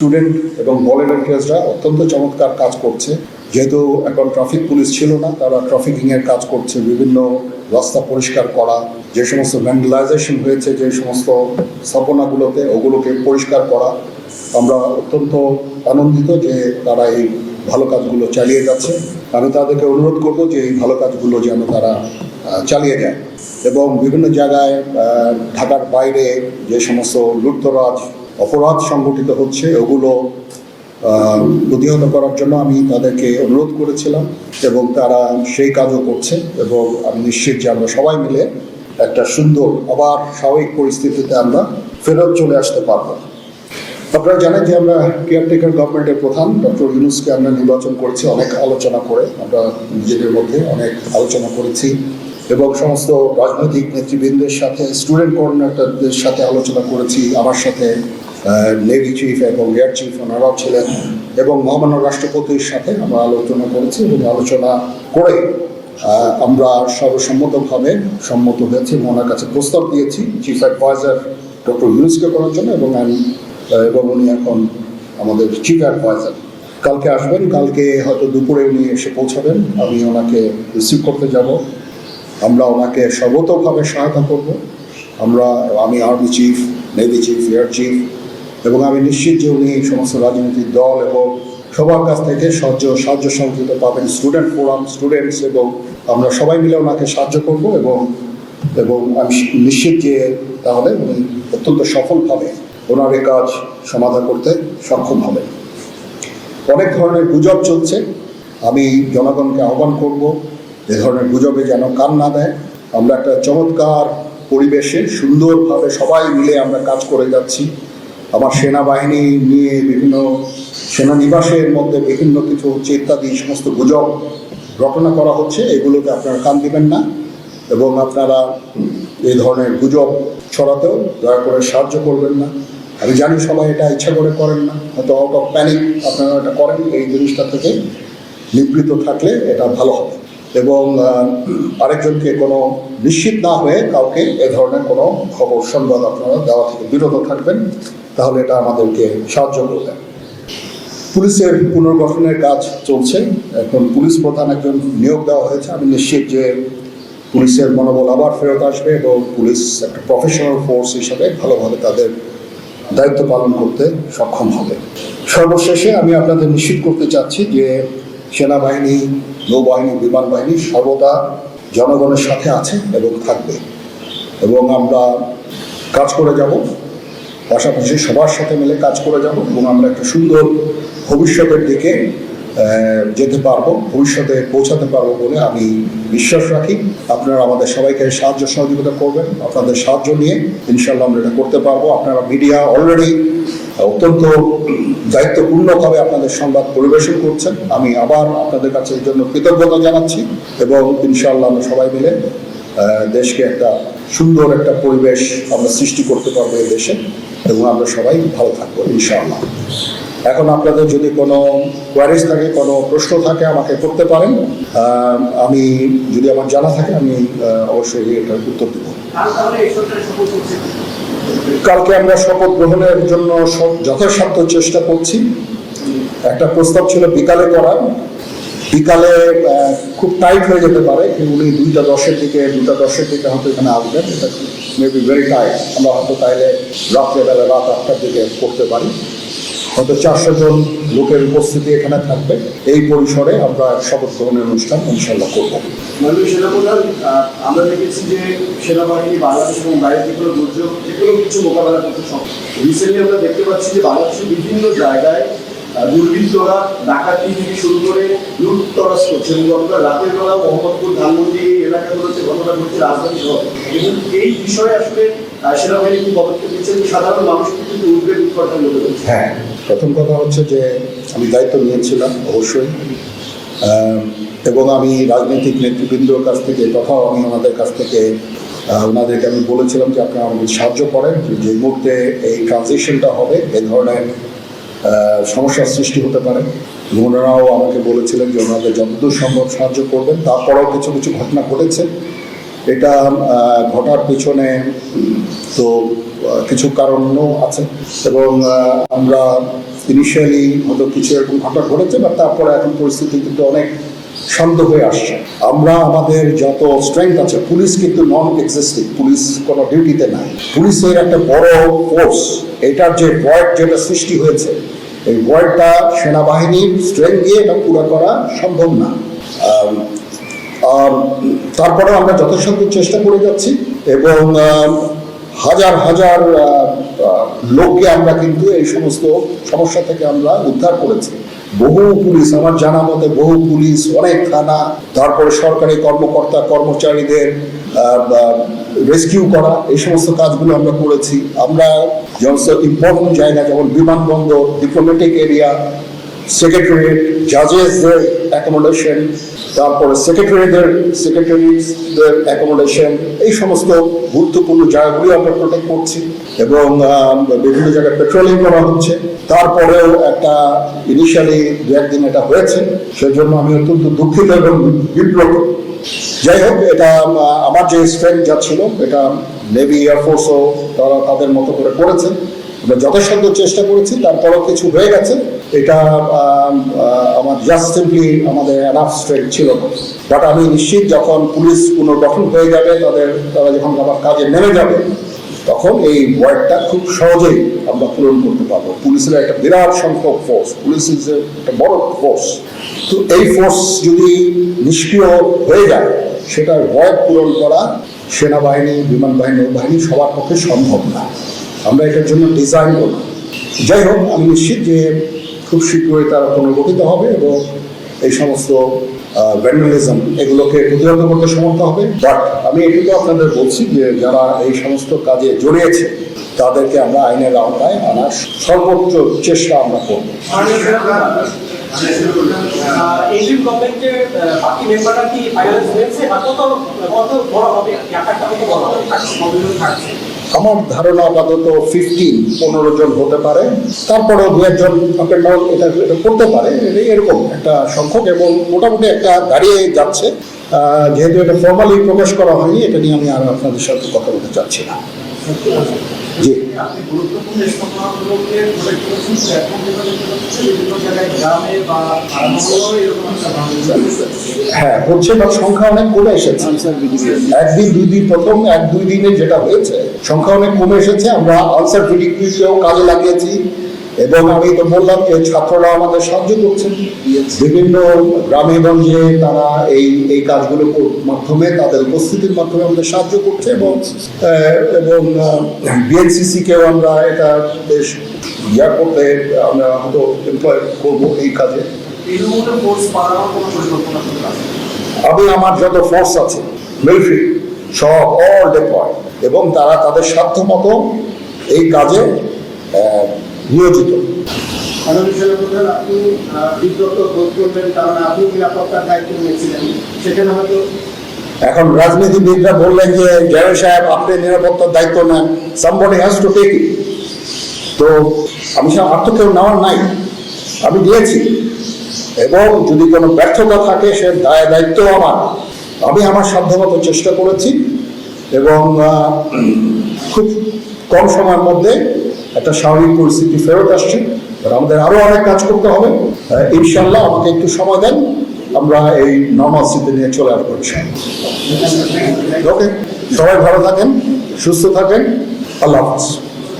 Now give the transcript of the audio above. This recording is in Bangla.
স্টুডেন্ট এবং ভলেন্টিয়ার্সরা অত্যন্ত চমৎকার কাজ করছে। যেহেতু এখন ট্রাফিক পুলিশ ছিল না, তারা ট্রাফিকিংয়ের কাজ করছে, বিভিন্ন রাস্তা পরিষ্কার করা, যে সমস্ত ভ্যান্ডালাইজেশন হয়েছে, যে সমস্ত স্থাপনাগুলোতে, ওগুলোকে পরিষ্কার করা। আমরা অত্যন্ত আনন্দিত যে তারা এই ভালো কাজগুলো চালিয়ে যাচ্ছে। আমি তাদেরকে অনুরোধ করব যে এই ভালো কাজগুলো যেন তারা চালিয়ে যায়। এবং বিভিন্ন জায়গায় ঢাকার বাইরে যে সমস্ত লুটতরাজ অপরাধ সংগঠিত হচ্ছে, ওগুলো প্রতিহত করার জন্য আমি তাদেরকে অনুরোধ করেছিলাম এবং তারা সেই কাজও করছে এবং আমি নিশ্চিত যে আমরা সবাই মিলে একটা সুন্দর, আবার স্বাভাবিক পরিস্থিতিতে আমরা ফেরত চলে আসতে পারব। আপনারা জানেন যে আমরা কেয়ারটেকার গভর্নমেন্টের প্রধান, ডক্টর ইউনুসকে আমরা নির্বাচন করেছি, অনেক আলোচনা করে, আমরা নিজেদের মধ্যে অনেক আলোচনা করেছি এবং সমস্ত রাজনৈতিক নেতৃবৃন্দের সাথে স্টুডেন্ট কোঅর্ডিনেটরদের সাথে আলোচনা করেছি, আমার সাথে নেভি চিফ এবং এয়ার চিফ ওনারাও ছিলেন এবং মহামান্য রাষ্ট্রপতির সাথে আমরা আলোচনা করেছি এবং আলোচনা করে আমরা সর্বসম্মতভাবে সম্মত হয়েছি ওনার কাছে প্রস্তাব দিয়েছি চিফ অ্যাডভাইজার ডক্টর ইউনুসকে করার জন্য এবং আমি এবং উনি এখন আমাদের চিফ অ্যাডভাইজার কালকে আসবেন, কালকে হয়তো দুপুরে উনি এসে পৌঁছাবেন, আমি ওনাকে রিসিভ করতে যাব। আমরা ওনাকে সর্বতভাবে সহায়তা করব। আমরা, আমি army chief navy chief air chief এবং আমি নিশ্চিত যে উনি সমস্ত রাজনৈতিক দল এবং সবার কাছ থেকে সাহায্য সাহায্য সহযোগিতা পাবেন স্টুডেন্ট ফোরাম স্টুডেন্টস এবং আমরা সবাই মিলে ওনাকে সাহায্য করব এবং এবং আমি নিশ্চিত যে তাহলে উনি অত্যন্ত সফলভাবে ওনার এই কাজ সমাধান করতে সক্ষম হবেন। অনেক ধরনের গুজব চলছে। আমি জনগণকে আহ্বান করব এ ধরনের গুজবে যেন কান না দেয়। আমরা একটা চমৎকার পরিবেশে সুন্দরভাবে সবাই মিলে আমরা কাজ করে যাচ্ছি। আমার সেনাবাহিনী নিয়ে বিভিন্ন সেনানিবাসের মধ্যে বিভিন্ন কিছু হচ্ছে ইত্যাদি সমস্ত গুজব রটনা করা হচ্ছে, এগুলোকে আপনারা কান দিবেন না। এবং আপনারা এই ধরনের গুজব ছড়াতেও দয়া করে সাহায্য করবেন না। আমি জানি সবাই এটা ইচ্ছা করে করেন না। হয়তো আউট অফ প্যানিক আপনারা এটা করেন, এই জিনিসটা থেকে নিবৃত থাকলে এটা ভালো হবে। এবং আরেকজনকে কোনো নিশ্চিত না হয়ে কাউকে এ ধরনের কোনো খবর, সংবাদ আপনারা দেওয়া থেকে বিরত থাকবেন। তাহলে এটা আমাদেরকে সাহায্য করবে। পুলিশের পুনর্গঠনের কাজ চলছে। এখন পুলিশ প্রধান একজন নিয়োগ দেওয়া হয়েছে। আমি নিশ্চিত যে পুলিশের মনোবল আবার ফেরত আসবে এবং পুলিশ একটা প্রফেশনাল ফোর্স হিসাবে ভালোভাবে তাদের দায়িত্ব পালন করতে সক্ষম হবে। সর্বশেষে আমি আপনাদের নিশ্চিত করতে চাচ্ছি যে সেনাবাহিনী, নৌবাহিনী বিমান বাহিনী সর্বদা জনগণের সাথে আছে এবং থাকবে। এবং আমরা কাজ করে যাব। পাশাপাশি সবার সাথে মিলে কাজ করে যাব এবং আমরা একটা সুন্দর ভবিষ্যতের দিকে যেতে পারব, ভবিষ্যতে পৌঁছাতে পারব বলে আমি বিশ্বাস রাখি। আপনারা আমাদের সবাইকে সাহায্য সহযোগিতা করবেন, আপনাদের সাহায্য নিয়ে ইনশাল্লাহ আমরা এটা করতে পারব। আপনারা মিডিয়া অলরেডি অত্যন্ত দায়িত্বপূর্ণভাবে আপনাদের সংবাদ পরিবেশন করছেন। আমি আবার আপনাদের কাছে এই জন্য কৃতজ্ঞতা জানাচ্ছি এবং ইনশাল্লাহ আমরা সবাই মিলে দেশকে একটা সুন্দর একটা পরিবেশ আমরা সৃষ্টি করতে পারব এই দেশে। এবং আমরা সবাই ভালো থাকব, ইনশাআল্লাহ। এখন আপনাদের যদি কোনো কোয়ারিজ থাকে, কোনো প্রশ্ন থাকে, আমাকে করতে পারেন। আমি যদি আমার জানা থাকে, আমি অবশ্যই এটার উত্তর দেবো। কালকে আমরা শপথ গ্রহণের জন্য যথাসাধ্য চেষ্টা করছি। একটা প্রস্তাব ছিল বিকালে করার। বিকালে খুব টাইট হয়ে যেতে পারে উনি দুইটা দশের দিকে, দুটা দশের দিকে হয়তো এখানে আসবেন। এটা মেবি ভেরি টাইট আমরা হয়তো তাইলে রাত্রেবেলা রাত আটটার দিকে করতে পারি। হয়তো চারশো জন লোকের উপস্থিতি এখানে থাকবে। এই পরিসরে আমরা শপথ গ্রহণের অনুষ্ঠান ইনশাল্লাহ করব। সেনাপ্রধান আমরা দেখেছি যে সেনাবাহিনী, বাংলাদেশ এবং বাইরে যে দুর্যোগ যে কোনো কিছু মোকাবেলা করতে সক্ষম। রিসেন্টলি আমরা দেখতে পাচ্ছি যে বাংলাদেশের বিভিন্ন জায়গায় দুর্বৃত্তরা ডাকাতি থেকে শুরু করে লুটতরাজ করছে। এবং রাতের বেলা মোহাম্মদপুর ধানমন্ডি এই এলাকাগুলোতে ঘটনা ঘটছে রাজধানী শহর এবং এই বিষয়ে আসলে সেনাবাহিনী কি পদক্ষেপ নিচ্ছে? সাধারণ মানুষ কিন্তু উদ্বেগ উৎকণ্ঠার মধ্যে হ্যাঁ প্রথম কথা হচ্ছে যে আমি দায়িত্ব নিয়েছিলাম, অবশ্যই। এবং আমি রাজনৈতিক নেতৃবৃন্দর কাছ থেকে, তথাও আমি ওনাদের কাছ থেকে ওনাদেরকে আমি বলেছিলাম যে আপনারা আমাদের সাহায্য করেন, যে মুহূর্তে এই ট্রানজিশনটা হবে, এ ধরনের সমস্যার সৃষ্টি হতে পারে। ওনারাও আমাকে বলেছিলেন যে ওনাদের যতদূর সম্ভব সাহায্য করবেন। তারপরেও কিছু কিছু ঘটনা ঘটেছে। এটা ঘটার পিছনে তো কিছু কারণও আছে এবং আমরা ইনিশিয়ালি হয়তো কিছু এরকম ঘটনা ঘটেছে বা তারপরে এখন পরিস্থিতি কিন্তু অনেক শান্ত হয়ে আসছে। আমরা আমাদের যত স্ট্রেংথ আছে, পুলিশ কিন্তু নন এক্সিস্টিং পুলিশ কোনো ডিউটিতে নাই। পুলিশের একটা বড় ফোর্স এটার যে ভয়েড যেটা সৃষ্টি হয়েছে, এই ভয়েডটা সেনাবাহিনীর স্ট্রেংথ দিয়ে এটা পুরো করা সম্ভব না। তারপরে আমরা যথাসাধ্য চেষ্টা করে যাচ্ছি এবং হাজার হাজার লোককে আমরা কিন্তু এই সমস্ত সমস্যা থেকে আমরা উদ্ধার করেছি। বহু পুলিশ, আমার জানা মতে বহু পুলিশ, অনেক থানা, তারপরে সরকারি কর্মকর্তা, কর্মচারীদের রেস্কিউ করা, এই সমস্ত কাজগুলো আমরা করেছি। আমরা যেমন ইম্পর্টেন্ট জায়গা, যেমন বিমানবন্দর ডিপ্লোম্যাটিক এরিয়া সেক্রেটারিয়েট জাজেসদের অ্যাকোমোডেশন তারপরে সেক্রেটারিদের সেক্রেটারিদের অ্যাকোমোডেশন এই সমস্ত গুরুত্বপূর্ণ জায়গাগুলি আমরা প্রোটেক্ট করছি এবং বিভিন্ন জায়গায় পেট্রোলিং করা হচ্ছে। তারপরেও একটা ইনিশিয়ালি দু একদিন এটা হয়েছে, সেজন্য আমি অত্যন্ত দুঃখিত এবং বিব্রত। যাই হোক, এটা আমার যে স্ট্রেংথ যা ছিল, এটা নেভি এয়ারফোর্সও তারা তাদের মতো করে করেছে। আমরা যথাসাধ্য চেষ্টা করেছি তারপরও কিছু হয়ে গেছে। এটা আমার জাস্ট সিম্পলি আমাদের অ্যানাফ স্ট্রেংথ ছিল। বাট আমি নিশ্চিত যখন পুলিশ পুনর্গঠন হয়ে যাবে, তাদের, তারা যখন আবার কাজে নেমে যাবে, তখন এই ওয়ার্ডটা খুব সহজেই আমরা পূরণ করতে পারব। পুলিশের একটা বিরাট সংখ্যক ফোর্স পুলিশ ইজ একটা বড় ফোর্স তো এই ফোর্স যদি নিষ্ক্রিয় হয়ে যায়, সেটার ভয় পূরণ করা সেনাবাহিনী বিমান বাহিনী নৌবাহিনী সবার পক্ষে সম্ভব না। আমরা এটার জন্য ডিজাইন করব। যাই হোক, আমি নিশ্চিত যে খুব শীঘ্রই তারা পুনর্গঠিত হবে এবং এই সমস্ত ভ্যান্ডালিজম এগুলোকে প্রতিহত করতে সমর্থ হবে। বাট আমি এটুকু আপনাদের বলছি যে যারা এই সমস্ত কাজে জড়িয়েছে, তাদেরকে আমরা আইনের আওতায় আনার সর্বোচ্চ চেষ্টা আমরা করব। কত বড় হবে? আমার ধারণা আপাতত ফিফটিন পনেরো জন হতে পারে। তারপরে দু একজন আপনার এটা এটা করতে পারে। এরকম একটা সংখ্যক এবং মোটামুটি একটা দাঁড়িয়ে যাচ্ছে। যেহেতু এটা ফর্মালি প্রকাশ করা হয়নি, এটা নিয়ে আমি আর আপনাদের সাথে কথা বলতে চাচ্ছি না। বাংলাদেশ হ্যাঁ হচ্ছে তার সংখ্যা অনেক কমে এসেছে। একদিন, দুই দিন প্রথম, এক, দুই দিনে যেটা হয়েছে, সংখ্যা অনেক কমে এসেছে। আমরা আনসার ভিডিওকেও কাজে লাগিয়েছি। এবং আমি তো বললাম যে ছাত্ররা আমাদের সাহায্য করছেন। বিভিন্ন গ্রামে গঞ্জে তারা এই এই কাজগুলো মাধ্যমে তাদের উপস্থিতির মাধ্যমে আমাদের সাহায্য করছে এবং এবং বিএনসিসি কেও আমরা এটা বেশ ইয়া করতে আমরা হয়তো এমপ্লয় করব এই কাজে। আমি আমার যত ফোর্স আছে মিলিটারি সব অল ডেপ্লয় এবং তারা তাদের সাধ্য মতো এই কাজে নিয়োজিত। আপনি আহ, বিব্রত বোধ করবেন কারণ আপনি নিরাপত্তার দায়িত্ব নিয়েছিলেন। সেখানে হয়তো এখন রাজনীতিবিদরা বললেন যে জয় সাহেব আপনি নিরাপত্তার দায়িত্ব নেন সামবডি হ্যাজ টু টেক তো আমি সব আর তো কেউ নেওয়ার নাই আমি দিয়েছি। এবং যদি কোনো ব্যর্থতা থাকে সে দায় দায়িত্ব আমার। আমি আমার সাধ্যমতো চেষ্টা করেছি এবং খুব কম সময়ের মধ্যে একটা স্বাভাবিক পরিস্থিতি ফেরত আসছে। আমাদের আরও অনেক কাজ করতে হবে। ইনশাল্লাহ আমাকে একটু সময় দেন আমরা এই নর্মাল স্থিতি নিয়ে চলে আসব ওকে সবাই ভালো থাকেন সুস্থ থাকেন। আল্লাহ হাফিজ।